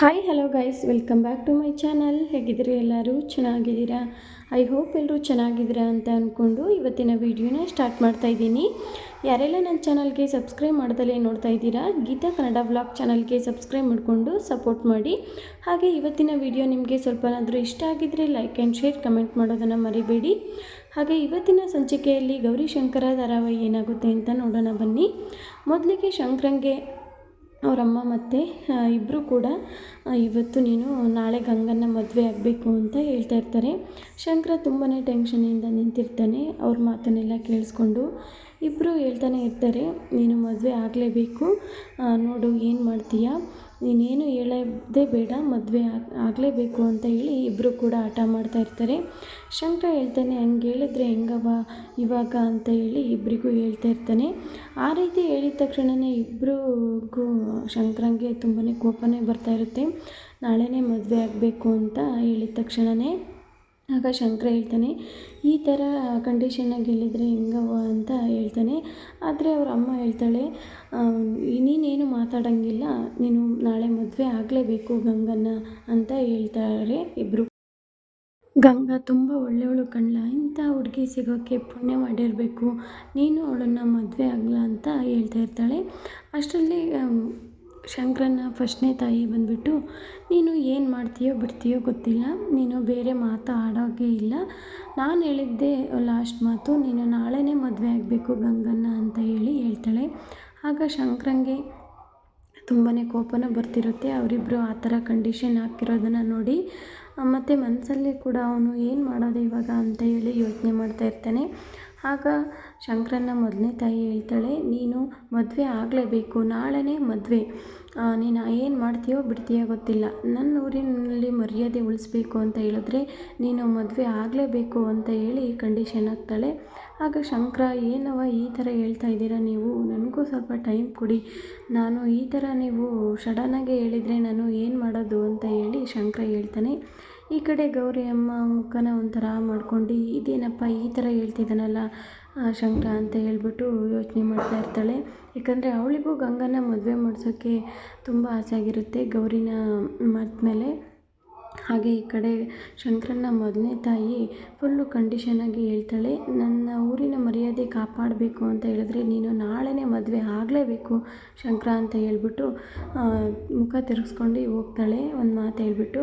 Hi hello guys welcome back to my channel ಹೇಗಿದ್ದೀರಿ ಎಲ್ಲರೂ? ಚೆನ್ನಾಗಿದ್ದೀರಾ? ಐ ಹೋಪ್ ಎಲ್ಲರೂ ಚೆನ್ನಾಗಿದ್ದೀರಾ ಅಂತ ಅಂದ್ಕೊಂಡು ಇವತ್ತಿನ ವೀಡಿಯೋನ ಸ್ಟಾರ್ಟ್ ಮಾಡ್ತಾ ಇದ್ದೀನಿ. ಯಾರೆಲ್ಲ ನನ್ನ ಚಾನಲ್ಗೆ ಸಬ್ಸ್ಕ್ರೈಬ್ ಮಾಡ್ದಲೇ ನೋಡ್ತಾ ಇದ್ದೀರಾ, ಗೀತಾ ಕನ್ನಡ ವ್ಲಾಗ್ ಚಾನಲ್ಗೆ ಸಬ್ಸ್ಕ್ರೈಬ್ ಮಾಡಿಕೊಂಡು ಸಪೋರ್ಟ್ ಮಾಡಿ. ಹಾಗೆ ಇವತ್ತಿನ ವಿಡಿಯೋ ನಿಮಗೆ ಸ್ವಲ್ಪನಾದರೂ ಇಷ್ಟ ಆಗಿದ್ದರೆ ಲೈಕ್ ಆ್ಯಂಡ್ ಶೇರ್ ಕಮೆಂಟ್ ಮಾಡೋದನ್ನು ಮರಿಬೇಡಿ. ಹಾಗೆ ಇವತ್ತಿನ ಸಂಚಿಕೆಯಲ್ಲಿ ಗೌರಿ ಶಂಕರ ಧಾರಾವಾಹಿ ಏನಾಗುತ್ತೆ ಅಂತ ನೋಡೋಣ ಬನ್ನಿ. ಮೊದಲಿಗೆ ಶಂಕರಂಗೆ ಅವರಮ್ಮ ಮತ್ತು ಇಬ್ಬರೂ ಕೂಡ ಇವತ್ತು ನೀನು ನಾಳೆ ಗಂಗನ್ನ ಮದುವೆ ಆಗಬೇಕು ಅಂತ ಹೇಳ್ತಾ ಇರ್ತಾರೆ. ಶಂಕರ ತುಂಬಾ ಟೆನ್ಷನಿಂದ ನಿಂತಿರ್ತಾನೆ. ಅವ್ರ ಮಾತನ್ನೆಲ್ಲ ಕೇಳಿಸ್ಕೊಂಡು ಇಬ್ಬರು ಹೇಳ್ತಾನೆ ಇರ್ತಾರೆ, ನೀನು ಮದುವೆ ಆಗಲೇಬೇಕು. ನೋಡು, ಏನು ಮಾಡ್ತೀಯಾ? ನೀನೇನು ಹೇಳೋದೇ ಬೇಡ, ಮದುವೆ ಆಗಲೇಬೇಕು ಅಂತ ಹೇಳಿ ಇಬ್ಬರು ಕೂಡ ಹಠ ಮಾಡ್ತಾ ಇರ್ತಾರೆ. ಶಂಕರ ಹೇಳ್ತಾನೆ, ಹಂಗೆ ಹೇಳಿದ್ರೆ ಹೆಂಗವ ಇವಾಗ ಅಂತ ಹೇಳಿ ಇಬ್ಬರಿಗೂ ಹೇಳ್ತಾ ಇರ್ತಾನೆ. ಆ ರೀತಿ ಹೇಳಿದ ತಕ್ಷಣವೇ ಇಬ್ಬರಿಗೂ ಶಂಕರಂಗೆ ತುಂಬಾ ಕೋಪನೇ ಬರ್ತಾ ಇರುತ್ತೆ. ನಾಳೆನೇ ಮದುವೆ ಆಗಬೇಕು ಅಂತ ಹೇಳಿದ ತಕ್ಷಣವೇ ಆಗ ಶಂಕರ ಹೇಳ್ತಾನೆ, ಈ ಥರ ಕಂಡೀಷನಾಗಿ ಹೇಳಿದರೆ ಹೆಂಗವ್ವ ಅಂತ ಹೇಳ್ತಾನೆ. ಆದರೆ ಅವ್ರ ಅಮ್ಮ ಹೇಳ್ತಾಳೆ ನೀನೇನು ಮಾತಾಡೋಂಗಿಲ್ಲ, ನೀನು ನಾಳೆ ಮದುವೆ ಆಗಲೇಬೇಕು ಗಂಗನ್ನ ಅಂತ ಹೇಳ್ತಾರೆ ಇಬ್ಬರು ಗಂಗಾ ತುಂಬ ಒಳ್ಳೆಯವಳು ಕಣ್ಲ, ಇಂಥ ಹುಡುಗಿ ಸಿಗೋಕ್ಕೆ ಪುಣ್ಯ ಮಾಡಿರಬೇಕು, ನೀನು ಅವಳನ್ನು ಮದುವೆ ಆಗಲ್ಲ ಅಂತ ಹೇಳ್ತಾ ಇರ್ತಾಳೆ. ಅಷ್ಟರಲ್ಲಿ ಶಂಕರನ ಫಸ್ಟ್ನೇ ತಾಯಿ ಬಂದುಬಿಟ್ಟು, ನೀನು ಏನು ಮಾಡ್ತೀಯೋ ಬಿಡ್ತೀಯೋ ಗೊತ್ತಿಲ್ಲ, ನೀನು ಬೇರೆ ಮಾತು ಆಡೋಗೆ ಇಲ್ಲ. ನಾನು ಹೇಳಿದ್ದೆ ಲಾಸ್ಟ್ ಮಾತು, ನೀನು ನಾಳೆನೇ ಮದುವೆ ಆಗಬೇಕು ಗಂಗನ್ನ ಅಂತ ಹೇಳಿ ಹೇಳ್ತಾಳೆ. ಆಗ ಶಂಕರಂಗೆ ತುಂಬಾ ಕೋಪನ ಬರ್ತಿರುತ್ತೆ. ಅವರಿಬ್ಬರು ಆ ಥರ ಕಂಡೀಷನ್ ಹಾಕಿರೋದನ್ನು ನೋಡಿ, ಮತ್ತು ಮನಸ್ಸಲ್ಲೇ ಕೂಡ ಅವನು ಏನು ಮಾಡೋದು ಇವಾಗ ಅಂತ ಹೇಳಿ ಯೋಚನೆ ಮಾಡ್ತಾ ಇರ್ತಾನೆ. ಆಗ ಶಂಕರನ್ನ ಮೊದಲನೇ ತಾಯಿ ಹೇಳ್ತಾಳೆ, ನೀನು ಮದುವೆ ಆಗಲೇಬೇಕು, ನಾಳೆನೇ ಮದುವೆ. ನೀನು ಏನು ಮಾಡ್ತೀಯೋ ಬಿಡ್ತೀಯೋ ಗೊತ್ತಿಲ್ಲ. ನನ್ನ ಊರಿನಲ್ಲಿ ಮರ್ಯಾದೆ ಉಳಿಸ್ಬೇಕು ಅಂತ ಹೇಳಿದ್ರೆ ನೀನು ಮದುವೆ ಆಗಲೇಬೇಕು ಅಂತ ಹೇಳಿ ಕಂಡೀಷನ್ ಆಗ್ತಾಳೆ ಆಗ ಶಂಕರ ಏನವ ಈ ಥರ ಹೇಳ್ತಾ ಇದ್ದೀರಾ ನೀವು? ನನಗೂ ಸ್ವಲ್ಪ ಟೈಮ್ ಕೊಡಿ. ನಾನು ಈ ಥರ ನೀವು ಸಡನ್ನಾಗಿ ಹೇಳಿದರೆ ನಾನು ಏನು ಮಾಡೋದು? ಅಂತ ಹೇಳಿ ಶಂಕರ ಹೇಳ್ತಾನೆ. ಈ ಕಡೆ ಗೌರಿ ಅಮ್ಮ ಮುಖನ ಒಂಥರ ಮಾಡ್ಕೊಂಡು, ಇದೇನಪ್ಪ ಈ ಥರ ಹೇಳ್ತಿದ್ದಾನಲ್ಲ ಶಂಕರ ಅಂತ ಹೇಳ್ಬಿಟ್ಟು ಯೋಚನೆ ಮಾಡ್ತಾ ಇರ್ತಾಳೆ. ಯಾಕಂದರೆ ಅವಳಿಗೂ ಗಂಗನ ಮದುವೆ ಮಾಡಿಸೋಕ್ಕೆ ತುಂಬ ಆಸೆ ಆಗಿರುತ್ತೆ ಗೌರಿನ ಮರೆತ್ಮೇಲೆ ಹಾಗೆ ಈ ಕಡೆ ಶಂಕರನ ಮೊದಲನೇ ತಾಯಿ ಫುಲ್ಲು ಕಂಡೀಷನಾಗಿ ಹೇಳ್ತಾಳೆ, ನನ್ನ ಊರಿನ ಮರ್ಯಾದೆ ಕಾಪಾಡಬೇಕು ಅಂತ ಹೇಳಿದ್ರೆ ನೀನು ನಾಳೆನೇ ಮದುವೆ ಆಗಲೇಬೇಕು, ಶಂಕರ ಅಂತ ಹೇಳ್ಬಿಟ್ಟು ಮುಖ ತಿರುಗಿಸ್ಕೊಂಡು ಹೋಗ್ತಾಳೆ, ಒಂದು ಮಾತು ಹೇಳ್ಬಿಟ್ಟು.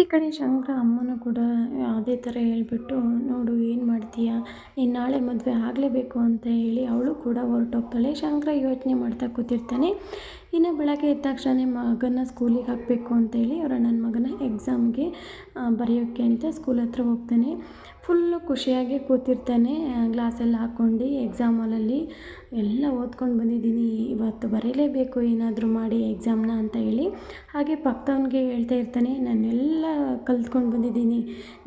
ಈ ಕಡೆ ಶಂಕರ ಅಮ್ಮನೂ ಕೂಡ ಅದೇ ಥರ ಹೇಳ್ಬಿಟ್ಟು, ನೋಡು, ಏನು ಮಾಡ್ತೀಯಾ? ನೀನು ನಾಳೆ ಮದುವೆ ಆಗಲೇಬೇಕು ಅಂತ ಹೇಳಿ ಅವಳು ಕೂಡ ಹೊರಟೋಗ್ತಾಳೆ. ಶಂಕರ ಯೋಚನೆ ಮಾಡ್ತಾ ಕೂತಿರ್ತಾನೆ. ಇನ್ನು ಬೆಳಗ್ಗೆ ಎದ್ದ ತಕ್ಷಣ ಮಗನ ಸ್ಕೂಲಿಗೆ ಹಾಕಬೇಕು ಅಂತೇಳಿ ಅವರ ನನ್ನ ಮಗನ ಎಕ್ಸಾಮ್ಗೆ ಬರೆಯೋಕ್ಕೆ ಅಂತ ಸ್ಕೂಲ್ ಹತ್ರ ಹೋಗ್ತಾನೆ. ಫುಲ್ಲು ಖುಷಿಯಾಗಿ ಕೂತಿರ್ತಾನೆ ಗ್ಲಾಸೆಲ್ಲ ಹಾಕ್ಕೊಂಡು ಎಕ್ಸಾಮ್ ಹಾಲಲ್ಲಿ ಎಲ್ಲ ಓದ್ಕೊಂಡು ಬಂದಿದ್ದೀನಿ, ಇವತ್ತು ಬರೀಲೇಬೇಕು, ಏನಾದರೂ ಮಾಡಿ ಎಕ್ಸಾಮ್ನ ಅಂತ ಹೇಳಿ. ಹಾಗೆ ಪಕ್ಕದವನಿಗೆ ಹೇಳ್ತಾ ಇರ್ತಾನೆ ನಾನೆಲ್ಲ ಕಲ್ತ್ಕೊಂಡು ಬಂದಿದ್ದೀನಿ.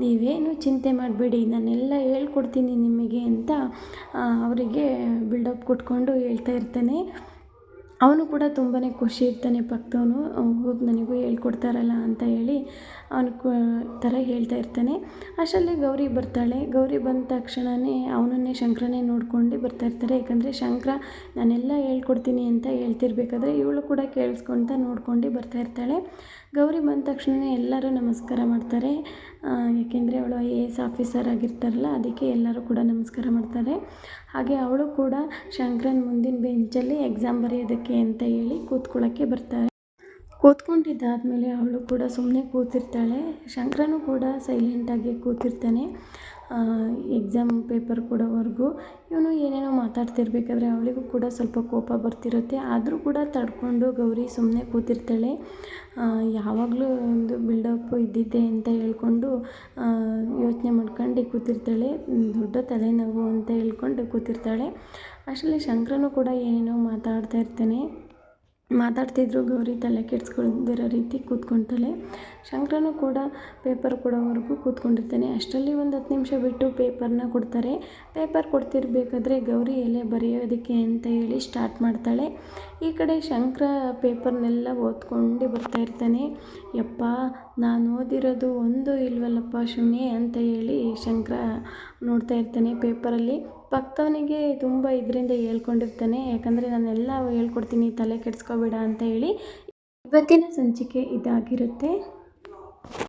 ನೀವೇನು ಚಿಂತೆ ಮಾಡಬೇಡಿ ನಾನೆಲ್ಲ ಹೇಳ್ಕೊಡ್ತೀನಿ ನಿಮಗೆ ಅಂತ ಅವರಿಗೆ ಬಿಲ್ಡಪ್ ಕೊಟ್ಕೊಂಡು ಹೇಳ್ತಾ ಇರ್ತಾನೆ. ಅವನು ಕೂಡ ತುಂಬಾ ಖುಷಿ ಇರ್ತಾನೆ ಪಕ್ಕದವನು ಹೋಗಿ ನನಗೂ ಹೇಳ್ಕೊಡ್ತಾರಲ್ಲ ಅಂತ ಹೇಳಿ ಅವನು ಥರ ಹೇಳ್ತಾ ಇರ್ತಾನೆ. ಅಷ್ಟರಲ್ಲಿ ಗೌರಿ ಬರ್ತಾಳೆ. ಗೌರಿ ಬಂದ ತಕ್ಷಣವೇ ಅವನನ್ನೇ ಶಂಕರನೇ ನೋಡ್ಕೊಂಡು ಬರ್ತಾ ಇರ್ತಾರೆ. ಯಾಕಂದರೆ ಶಂಕರ, ನಾನೆಲ್ಲ ಹೇಳ್ಕೊಡ್ತೀನಿ ಅಂತ ಹೇಳ್ತಿರ್ಬೇಕಾದ್ರೆ ಇವಳು ಕೂಡ ಕೇಳಿಸ್ಕೊಂತ ನೋಡ್ಕೊಂಡು ಬರ್ತಾ ಇರ್ತಾಳೆ. ಗೌರಿ ಬಂದ ತಕ್ಷಣವೇ ಎಲ್ಲರೂ ನಮಸ್ಕಾರ ಮಾಡ್ತಾರೆ. ಏಕೆಂದರೆ ಅವಳು ಐ ಎ ಎಸ್ ಆಫೀಸರ್ ಆಗಿರ್ತಾರಲ್ಲ, ಅದಕ್ಕೆ ಎಲ್ಲರೂ ಕೂಡ ನಮಸ್ಕಾರ ಮಾಡ್ತಾರೆ. ಹಾಗೆ ಅವಳು ಕೂಡ ಶಂಕರನ್ ಮುಂದಿನ ಬೆಂಚಲ್ಲಿ ಎಕ್ಸಾಮ್ ಬರೆಯೋದಕ್ಕೆ ಅಂತ ಹೇಳಿ ಕೂತ್ಕೊಳ್ಳೋಕ್ಕೆ ಬರ್ತಾರೆ. ಕೂತ್ಕೊಂಡಿದ್ದಾದಮೇಲೆ ಅವಳು ಕೂಡ ಸುಮ್ಮನೆ ಕೂತಿರ್ತಾಳೆ. ಶಂಕರನೂ ಕೂಡ ಸೈಲೆಂಟಾಗಿ ಕೂತಿರ್ತಾನೆ. Exam paper ಕೊಡೋವರೆಗೂ. ಇವನು ಏನೇನೋ ಮಾತಾಡ್ತಿರ್ಬೇಕಾದ್ರೆ ಅವಳಿಗೂ ಕೂಡ ಸ್ವಲ್ಪ ಕೋಪ ಬರ್ತಿರುತ್ತೆ. ಆದರೂ ಕೂಡ ತಡ್ಕೊಂಡು ಗೌರಿ ಸುಮ್ಮನೆ ಕೂತಿರ್ತಾಳೆ. ಯಾವಾಗಲೂ ಒಂದು ಬಿಲ್ಡಪ್ ಇದ್ದಿದ್ದೆ ಅಂತ ಹೇಳ್ಕೊಂಡು ಯೋಚನೆ ಮಾಡ್ಕೊಂಡು ಕೂತಿರ್ತಾಳೆ. ದೊಡ್ಡ ತಲೆನೋವು ಅಂತ ಹೇಳ್ಕೊಂಡು ಕೂತಿರ್ತಾಳೆ. ಅಷ್ಟರಲ್ಲಿ ಶಂಕರನು ಕೂಡ ಏನೇನೋ ಮಾತಾಡ್ತಾ ಇರ್ತಾನೆ. ಮಾತಾಡ್ತಿದ್ರು ಗೌರಿ ತಲೆ ಕೆಡ್ಸ್ಕೊಳ್ದಿರೋ ರೀತಿ ಕೂತ್ಕೊಳ್ತಾಳೆ. ಶಂಕರನು ಕೂಡ ಪೇಪರ್ ಕೊಡೋವರೆಗೂ ಕೂತ್ಕೊಂಡಿರ್ತಾನೆ. ಅಷ್ಟರಲ್ಲಿ ಒಂದು ಹತ್ತು ನಿಮಿಷ ಬಿಟ್ಟು ಪೇಪರ್ನ ಕೊಡ್ತಾರೆ. ಪೇಪರ್ ಕೊಡ್ತಿರ್ಬೇಕಾದ್ರೆ ಗೌರಿ ಎಲೆ ಬರೆಯೋದಕ್ಕೆ ಅಂತ ಹೇಳಿ ಸ್ಟಾರ್ಟ್ ಮಾಡ್ತಾಳೆ. ಈ ಕಡೆ ಶಂಕರ ಪೇಪರ್ನೆಲ್ಲ ಓದ್ಕೊಂಡು ಬರ್ತಾ ಇರ್ತಾನೆ. ಯಪ್ಪ, ನಾನು ಓದಿರೋದು ಒಂದು ಇಲ್ವಲ್ಲಪ್ಪ ಶೂನ್ಯ ಅಂತ ಹೇಳಿ ಶಂಕರ ನೋಡ್ತಾ ಇರ್ತಾನೆ ಪೇಪರಲ್ಲಿ. ಪಕ್ಕದವನಿಗೆ ತುಂಬ ಇದರಿಂದ ಹೇಳ್ಕೊಂಡಿರ್ತಾನೆ. ಯಾಕಂದರೆ ನಾನೆಲ್ಲ ಹೇಳ್ಕೊಡ್ತೀನಿ ತಲೆ ಕೆಡಿಸ್ಕೋಬೇಡ ಅಂತ ಹೇಳಿ ಇವತ್ತಿನ ಸಂಚಿಕೆ ಇದಾಗಿರುತ್ತೆ.